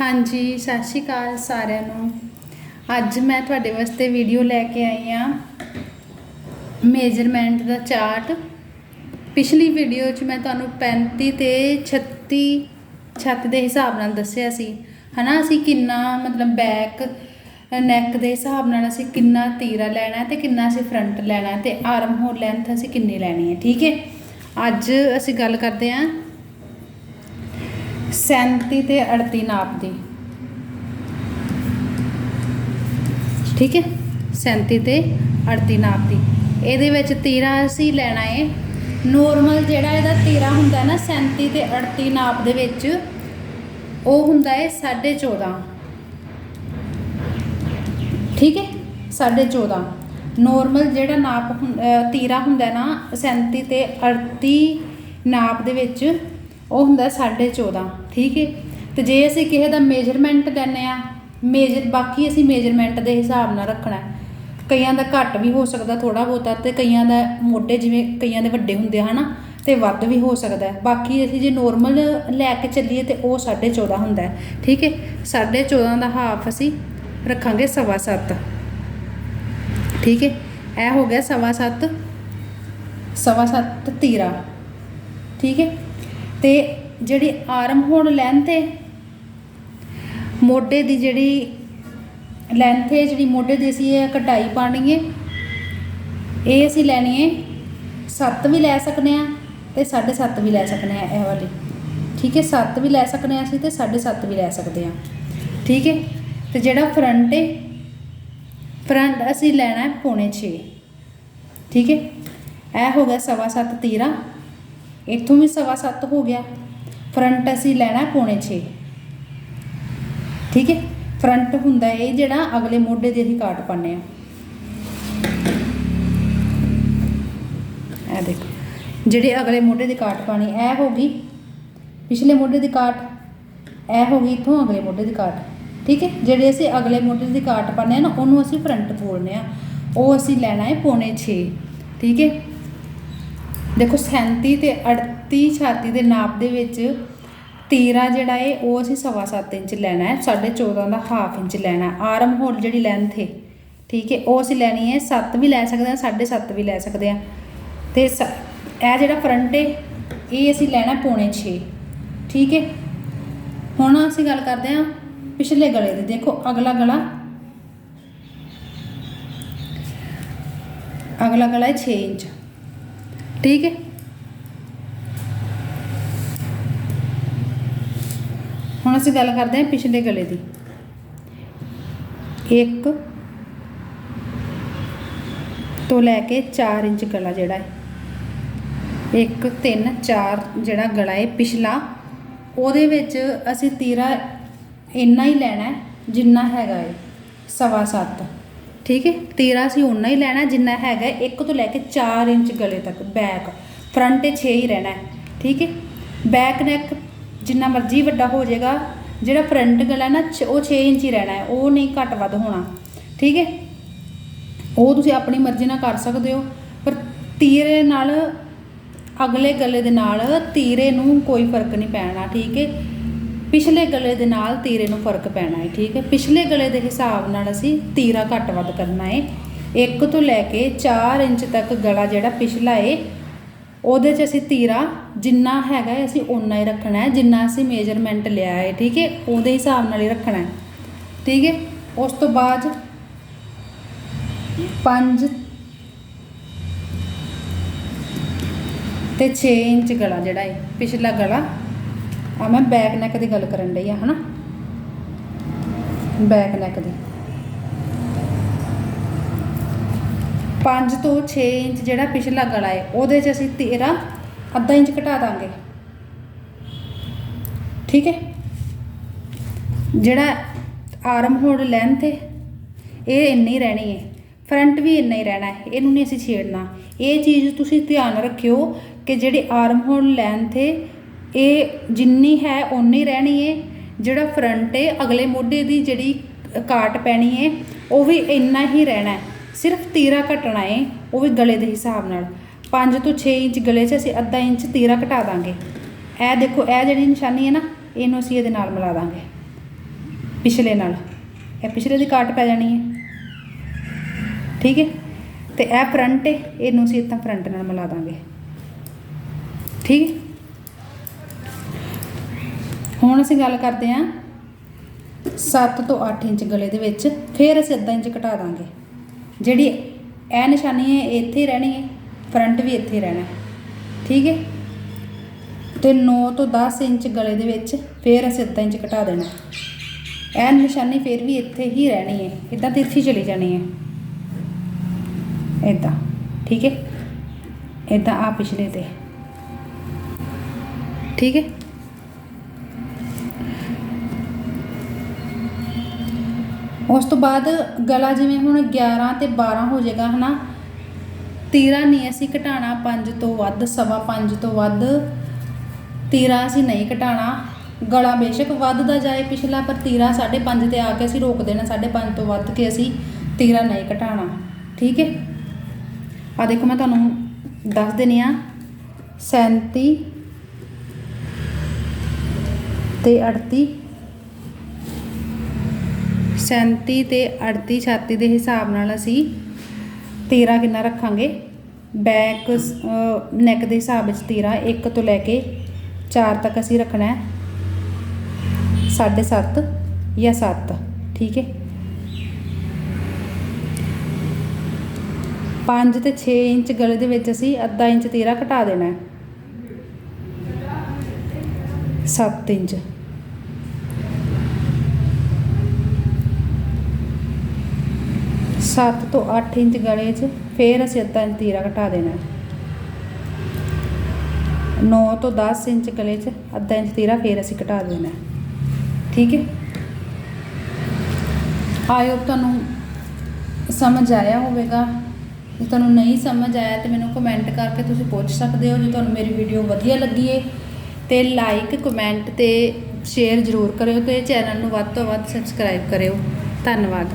ਹਾਂਜੀ, ਸਤਿ ਸ਼੍ਰੀ ਅਕਾਲ ਸਾਰਿਆਂ ਨੂੰ। ਅੱਜ ਮੈਂ ਤੁਹਾਡੇ ਵਾਸਤੇ ਵੀਡੀਓ ਲੈ ਕੇ ਆਈ ਆ ਮੇਜਰਮੈਂਟ ਦਾ ਚਾਰਟ ਪਿਛਲੀ ਵੀਡੀਓ 'ਚ ਮੈਂ ਤੁਹਾਨੂੰ 35 ਤੇ 36 ਛੱਤ ਦੇ ਹਿਸਾਬ ਨਾਲ ਦੱਸਿਆ ਸੀ। ਹਨਾ, ਅਸੀਂ ਕਿੰਨਾ ਮਤਲਬ ਬੈਕ ਨੈਕ ਦੇ ਹਿਸਾਬ ਨਾਲ ਅਸੀਂ ਕਿੰਨਾ ਤੀਰਾ ਲੈਣਾ ਹੈ ਤੇ ਕਿੰਨਾ ਅਸੀਂ ਫਰੰਟ ਲੈਣਾ ਹੈ ਤੇ ਆਰਮ ਹੋਲ ਲੈਂਥ ਅਸੀਂ ਕਿੰਨੀ ਲੈਣੀ ਹੈ, ਠੀਕ ਹੈ? ਅੱਜ ਅਸੀਂ ਗੱਲ ਕਰਦੇ ਹਾਂ 37 ਤੇ 38 ਨਾਪ ਦੀ। ਠੀਕ ਹੈ? 37 ਤੇ 38 ਨਾਪ ਦੀ। ਇਹਦੇ ਵਿੱਚ ਤੀਰਾ ਅਸੀਂ ਲੈਣਾ ਹੈ ਨੋਰਮਲ ਜਿਹੜਾ ਇਹਦਾ ਤੀਰਾ ਹੁੰਦਾ ਨਾ 37 ਤੇ 38 ਨਾਪ ਦੇ ਵਿੱਚ, ਉਹ ਹੁੰਦਾ ਹੈ 14.5 ਠੀਕ ਹੈ? 14.5 ਨੋਰਮਲ ਜਿਹੜਾ ਨਾਪ ਹੁੰ- ਤੀਰਾ ਹੁੰਦਾ ਨਾ 37 ਤੇ 38 ਨਾਪ ਦੇ ਵਿੱਚ, ਉਹ ਹੁੰਦਾ 14.5 ਠੀਕ ਹੈ ਤੇ ਜੇ ਅਸੀਂ ਕਿਸੇ ਦਾ ਮੇਜਰਮੈਂਟ ਲੈਂਦੇ ਆ ਮੇਜਰ ਬਾਕੀ ਅਸੀਂ ਮੇਜਰਮੈਂਟ ਦੇ ਹਿਸਾਬ ਨਾਲ ਰੱਖਣਾ। ਕਈਆਂ ਦਾ ਘੱਟ ਵੀ ਹੋ ਸਕਦਾ ਥੋੜਾ ਬਹੁਤਾ ਤੇ ਕਈਆਂ ਦਾ ਮੋਢੇ ਜਿਵੇਂ ਕਈਆਂ ਦੇ ਵੱਡੇ ਹੁੰਦੇ ਆ, ਹਨਾ, ਤੇ ਵੱਧ ਵੀ ਹੋ ਸਕਦਾ। ਹੈ। ਬਾਕੀ ਅਸੀਂ ਜੇ ਨੋਰਮਲ ਲੈ ਕੇ ਚੱਲੀਏ ਤੇ ਉਹ 14.5 ਹੁੰਦਾ ਹੈ, ਠੀਕ ਹੈ 14.5 ਦਾ ਹਾਫ ਅਸੀਂ ਰੱਖਾਂਗੇ ਸਵਾ ਸੱਤ। ਠੀਕ ਹੈ ਇਹ ਹੋ ਗਿਆ ਸਵਾ ਸੱਤ ਸਵਾ ਸੱਤ ਤੀਰਾ। ਠੀਕ ਹੈ ਤੇ ਜਿਹੜੀ ਆਰਮ ਹੋਣ ਲੈਂਥ ਹੈ ਮੋਢੇ ਦੀ ਜਿਹੜੀ ਲੈਂਥ ਹੈ ਜਿਹੜੀ ਮੋਢੇ ਦੀ ਅਸੀਂ ਇਹ ਕਟਾਈ ਪਾਣੀ ਹੈ ਇਹ ਅਸੀਂ ਲੈਣੀ ਹੈ 7 ਵੀ ਲੈ ਸਕਨੇ ਆ ਤੇ 7.5 ਵੀ ਲੈ ਸਕਦੇ ਆ ਇਹ ਵਾਲੀ। ਠੀਕ ਹੈ 7 ਵੀ ਲੈ ਸਕਦੇ ਆ ਅਸੀਂ ਤੇ 7.5 ਵੀ ਲੈ ਸਕਦੇ ਆ। ਠੀਕ ਹੈ ਤੇ ਜਿਹੜਾ ਫਰੰਟ ਹੈ ਫਰੰਟ ਅਸੀਂ ਲੈਣਾ ਹੈ ਪੌਣੇ 6 ਠੀਕ ਹੈ ਇਹ ਹੋ ਗਿਆ ਸਵਾ ਸੱਤ ਤੀਰਾ। ਇੱਥੋਂ ਵੀ ਸਵਾ ਸੱਤ ਹੋ ਗਿਆ। ਫਰੰਟ ਅਸੀਂ ਲੈਣਾ ਪੌਣੇ 6 ਠੀਕ ਹੈ? ਫਰੰਟ ਹੁੰਦਾ ਇਹ ਜਿਹੜਾ ਅਗਲੇ ਮੋਢੇ ਦੇ ਅਸੀਂ ਕਾਟ ਪਾਉਂਦੇ ਆ ਇਹ ਦੇਖੋ, ਜਿਹੜੇ ਅਗਲੇ ਮੋਢੇ ਦੀ ਕਾਟ ਪਾਣੀ ਇਹ ਹੋ ਗਈ ਪਿਛਲੇ ਮੋਢੇ ਦੀ ਕਾਟ ਇਹ ਹੋ ਗਈ ਇਥੋਂ ਅਗਲੇ ਮੋਢੇ ਦੀ ਕਾਟ ਠੀਕ ਹੈ? ਜਿਹੜੇ ਅਸੀਂ ਅਗਲੇ ਮੋਢੇ ਦੀ ਕਾਟ ਪਾਉਂਦੇ ਆ ਨਾ, ਉਹਨੂੰ ਅਸੀਂ ਫਰੰਟ ਬੋਲਦੇ ਆ ਉਹ ਅਸੀਂ ਲੈਣਾ ਹੈ ਪੌਣੇ 6 ਠੀਕ ਹੈ? ਦੇਖੋ 37 ਤੇ 38 ਛਾਤੀ ਦੇ ਨਾਪ ਦੇ ਵਿੱਚ ਤੀਰਾ ਜਿਹੜਾ ਹੈ ਉਹ ਅਸੀਂ ਸਵਾ ਸੱਤ ਇੰਚ ਲੈਣਾ ਹੈ 14.5 ਦਾ ਹਾਫ ਇੰਚ ਲੈਣਾ ਆਰਮ ਹੋਲ ਜਿਹੜੀ ਲੈਂਥ ਹੈ ਠੀਕ ਹੈ ਉਹ ਅਸੀਂ ਲੈਣੀ ਹੈ 7 ਵੀ ਲੈ ਸਕਦੇ ਹਾਂ 7.5 ਵੀ ਲੈ ਸਕਦੇ ਹਾਂ। ਤੇ ਸ- ਇਹ ਜਿਹੜਾ ਫਰੰਟ ਏ, ਇਹ ਅਸੀਂ ਲੈਣਾ ਪੌਣੇ 6 ਠੀਕ ਹੈ ਹੁਣ ਅਸੀਂ ਗੱਲ ਕਰਦੇ ਹਾਂ ਪਿਛਲੇ ਗਲੇ ਦੀ, ਦੇਖੋ ਅਗਲਾ ਗਲਾ। ਅਗਲਾ ਗਲਾ ਹੈ 6 ਇੰਚ। ਠੀਕ ਹੈ। ਹੁਣ ਅਸੀਂ ਗੱਲ ਕਰਦੇ ਹਾਂ ਪਿਛਲੇ ਗਲੇ ਦੀ। ਇੱਕ ਤੋਂ ਲੈ ਕੇ 4 ਇੰਚ ਗਲਾ ਜਿਹੜਾ ਹੈ। 1 3 4 ਜਿਹੜਾ ਗਲਾ ਹੈ ਪਿਛਲਾ, ਉਹਦੇ ਵਿੱਚ ਅਸੀਂ ਤੀਰਾ ਇੰਨਾ ਹੀ ਲੈਣਾ ਜਿੰਨਾ ਹੈਗਾ ਹੈ, ਸਵਾ ਸੱਤ। ਠੀਕ ਹੈ? ਤੀਰਾ ਅਸੀਂ ਉਨਾ ਹੀ ਲੈਣਾ ਜਿੰਨਾ ਹੈਗਾ 1 ਤੋਂ ਲੈ ਕੇ 4 ਇੰਚ ਗਲੇ ਤੱਕ ਬੈਕ ਫਰੰਟ 6 ਹੀ ਰਹਿਣਾ ਠੀਕ ਹੈ? ਬੈਕ ਨੈਕ ਜਿੰਨਾ ਮਰਜ਼ੀ ਵੱਡਾ ਹੋ ਜਾਏਗਾ, ਜਿਹੜਾ ਫਰੰਟ ਗਲਾ ਨਾ, ਛ- ਉਹ 6 ਇੰਚ ਹੀ ਰਹਿਣਾ ਹੈ। ਉਹ ਨਹੀਂ ਘੱਟ ਵੱਧ ਹੋਣਾ। ਠੀਕ ਹੈ? ਉਹ ਤੁਸੀਂ ਆਪਣੀ ਮਰਜ਼ੀ ਨਾਲ ਕਰ ਸਕਦੇ ਹੋ। ਪਰ ਤੀਰੇ ਨਾਲ, ਅਗਲੇ ਗਲੇ ਦੇ ਨਾਲ ਤੀਰੇ ਨੂੰ ਕੋਈ ਫ਼ਰਕ ਨਹੀਂ ਪੈਣਾ। ਠੀਕ ਹੈ? ਪਿਛਲੇ ਗਲੇ ਦੇ ਨਾਲ ਤੀਰੇ ਨੂੰ ਫ਼ਰਕ ਪੈਣਾ ਹੈ, ਠੀਕ ਹੈ? ਪਿਛਲੇ ਗਲੇ ਦੇ ਹਿਸਾਬ ਨਾਲ ਅਸੀਂ ਤੀਰਾ ਘੱਟ ਵੱਧ ਕਰਨਾ ਹੈ। 1 ਤੋਂ ਲੈ ਕੇ 4 ਇੰਚ ਤੱਕ ਗਲਾ ਜਿਹੜਾ ਪਿਛਲਾ ਹੈ, ਉਹਦੇ 'ਚ ਅਸੀਂ ਤੀਰਾ ਜਿੰਨਾ ਹੈਗਾ ਹੈ, ਅਸੀਂ ਓਨਾ ਹੀ ਰੱਖਣਾ ਹੈ, ਜਿੰਨਾ ਅਸੀਂ ਮੇਜਰਮੈਂਟ ਲਿਆ ਹੈ, ਠੀਕ ਹੈ? ਉਹਦੇ ਹਿਸਾਬ ਨਾਲ ਹੀ ਰੱਖਣਾ ਹੈ, ਠੀਕ ਹੈ? ਉਸ ਤੋਂ ਬਾਅਦ 5 ਤੇ 6 ਇੰਚ ਗਲਾ ਜਿਹੜਾ ਹੈ, ਪਿਛਲਾ ਗਲਾ ਆ ਮੈਂ ਬੈਕ ਨੈਕ ਦੀ ਗੱਲ ਕਰਨ ਲਈ ਆ, ਹਨਾ? ਬੈਕ ਨੈਕ ਦੀ। 5 ਤੋਂ 6 ਇੰਚ ਜਿਹੜਾ ਪਿਛਲਾ ਗਲਾ ਹੈ ਉਹਦੇ 'ਚ ਅਸੀਂ ਤੇਰਾ, ਅੱਧਾ ਇੰਚ ਘਟਾ ਦਾਂਗੇ। ਠੀਕ ਹੈ ਜਿਹੜਾ ਆਰਮ ਹੋਲ ਲੈਂਥ ਹੈ ਇਹ ਇੰਨੀ ਰਹਿਣੀ ਹੈ ਫਰੰਟ ਵੀ ਇੰਨਾ ਹੀ ਰਹਿਣਾ ਹੈ ਇਹਨੂੰ ਨਹੀਂ ਅਸੀਂ ਛੇੜਨਾ। ਇਹ ਚੀਜ਼ ਤੁਸੀਂ ਧਿਆਨ ਰੱਖਿਓ ਕਿ ਜਿਹੜੇ ਆਰਮ ਹੋਲ ਲੈਂਥ ਹੈ ਇਹ ਜਿੰਨੀ ਹੈ, ਓਨੀ ਰਹਿਣੀ ਏ। ਜਿਹੜਾ ਫਰੰਟ ਏ, ਅਗਲੇ ਮੋਢੇ ਦੀ ਜਿਹੜੀ ਕਾਟ ਪੈਣੀ ਹੈ ਉਹ ਵੀ ਇੰਨਾ ਹੀ ਰਹਿਣਾ ਸਿਰਫ ਤੀਰਾ ਘਟਣਾ ਹੈ ਉਹ ਵੀ ਗਲੇ ਦੇ ਹਿਸਾਬ ਨਾਲ। 5 ਤੋਂ 6 ਇੰਚ ਗਲੇ 'ਚ ਅਸੀਂ ਅੱਧਾ ਇੰਚ ਤੀਰਾ ਘਟਾ ਦਾਂਗੇ। ਇਹ ਦੇਖੋ, ਇਹ ਜਿਹੜੀ ਨਿਸ਼ਾਨੀ ਹੈ ਨਾ, ਇਹਨੂੰ ਅਸੀਂ ਇਹਦੇ ਨਾਲ ਮਿਲਾ ਦਾਂਗੇ। ਪਿਛਲੇ ਨਾਲ। ਇਹ ਪਿਛਲੇ ਦੀ ਕਾਟ ਪੈ ਜਾਣੀ ਹੈ ਠੀਕ ਹੈ ਤੇ ਇਹ ਫਰੰਟ ਹੈ ਇਹਨੂੰ ਅਸੀਂ ਤਾਂ ਫਰੰਟ ਨਾਲ ਮਿਲਾ ਦਾਂਗੇ। ਠੀਕ ਹੈ ਹੁਣ ਅਸੀਂ ਗੱਲ ਕਰਦੇ ਹਾਂ 7 ਤੋਂ 8 ਇੰਚ ਗਲੇ ਦੇ ਵਿੱਚ, ਫਿਰ ਅਸੀਂ ਅੱਧਾ ਇੰਚ ਘਟਾ ਦਾਂਗੇ। ਜਿਹੜੀ ਇਹ ਨਿਸ਼ਾਨੀ ਹੈ, ਇਹ ਇੱਥੇ ਹੀ ਰਹਿਣੀ ਹੈ ਫਰੰਟ ਵੀ ਇੱਥੇ ਰਹਿਣਾ ਠੀਕ ਹੈ? ਤੇ 9 ਤੋਂ 10 ਇੰਚ ਗਲੇ ਦੇ ਵਿੱਚ, ਫਿਰ ਅਸੀਂ ਅੱਧਾ ਇੰਚ ਘਟਾ ਦੇਣਾ ਇਹ ਨਿਸ਼ਾਨੀ ਫਿਰ ਵੀ ਇੱਥੇ ਹੀ ਰਹਿਣੀ ਹੈ, ਇਦਾਂ ਤਿਰਛੀ ਚਲੀ ਜਾਣੀ ਹੈ। ਇਦਾਂ, ਠੀਕ ਹੈ? ਇਦਾਂ ਆ ਪਿਛਲੇ ਤੇ। ਠੀਕ ਹੈ? ਉਸ ਤੋਂ ਬਾਅਦ ਗਲਾ ਜਿਵੇਂ ਹੁਣ 11 ਤੇ 12 ਹੋ ਜਾਏਗਾ, ਹਨਾ? ਤੀਰਾ ਨਹੀਂ ਅਸੀਂ ਘਟਾਣਾ 5 ਤੋਂ ਵੱਧ, ਸਵਾ 5 ਤੋਂ ਵੱਧ। ਤੀਰਾ ਅਸੀਂ ਨਹੀਂ ਘਟਾਣਾ ਗਲਾ ਬੇਸ਼ੱਕ ਵੱਧਦਾ ਜਾਏ ਪਿਛਲਾ, ਪਰ ਤੀਰਾ 5.5 ਤੇ ਆ ਕੇ ਅਸੀਂ ਰੋਕ ਦੇਣਾ 5.5 ਤੋਂ ਵੱਧ ਕੇ ਅਸੀਂ ਤੀਰਾ ਨਹੀਂ ਘਟਾਣਾ ਠੀਕ ਹੈ? ਆ ਦੇਖੋ, ਮੈਂ ਤੁਹਾਨੂੰ ਦੱਸ ਦਿੰਨੀ ਆ 37 ਤੇ 38 37 ਤੇ 38 ਛਾਤੀ ਦੇ ਹਿਸਾਬ ਨਾਲ ਅਸੀਂ ਤੀਰਾ ਕਿੰਨਾ ਰੱਖਾਂਗੇ? ਬੈਕ ਨੈਕ ਦੇ ਹਿਸਾਬ ਵਿੱਚ ਤੀਰਾ 1 ਤੋਂ ਲੈ ਕੇ 4 ਤੱਕ ਅਸੀਂ ਰੱਖਣਾ ਹੈ। 7.5 ਜਾਂ 7 ਠੀਕ ਹੈ? 5 ਤੇ 6 ਇੰਚ ਗਲੇ ਦੇ ਵਿੱਚ ਅਸੀਂ ਅੱਧਾ ਇੰਚ ਤੀਰਾ ਘਟਾ ਦੇਣਾ ਹੈ। 7 ਇੰਚ। ਸੱਤ ਤੋਂ 8 ਇੰਚ ਗਲੇ 'ਚ ਫੇਰ ਅਸੀਂ ਅੱਧਾ ਇੰਚ ਤੀਰਾ ਘਟਾ ਦੇਣਾ ਹੈ। 9 ਤੋਂ 10 ਇੰਚ ਗਲੇ 'ਚ ਅੱਧਾ ਇੰਚ ਤੀਰਾ ਫੇਰ ਅਸੀਂ ਘਟਾ ਦੇਣਾ ਠੀਕ ਹੈ? ਆਈ ਹੋਪ ਤੁਹਾਨੂੰ ਸਮਝ ਆਇਆ ਹੋਵੇਗਾ। ਜੇ ਤੁਹਾਨੂੰ ਨਹੀਂ ਸਮਝ ਆਇਆ ਤੇ ਮੈਨੂੰ ਕਮੈਂਟ ਕਰਕੇ ਤੁਸੀਂ ਪੁੱਛ ਸਕਦੇ ਹੋ। ਜੇ ਤੁਹਾਨੂੰ ਮੇਰੀ ਵੀਡੀਓ ਵਧੀਆ ਲੱਗੀ ਹੈ ਤੇ ਲਾਈਕ ਕਮੈਂਟ ਤੇ ਸ਼ੇਅਰ ਜ਼ਰੂਰ ਕਰਿਓ ਤੇ ਚੈਨਲ ਨੂੰ ਵੱਧ ਤੋਂ ਵੱਧ ਸਬਸਕ੍ਰਾਈਬ ਕਰਿਓ। ਧੰਨਵਾਦ।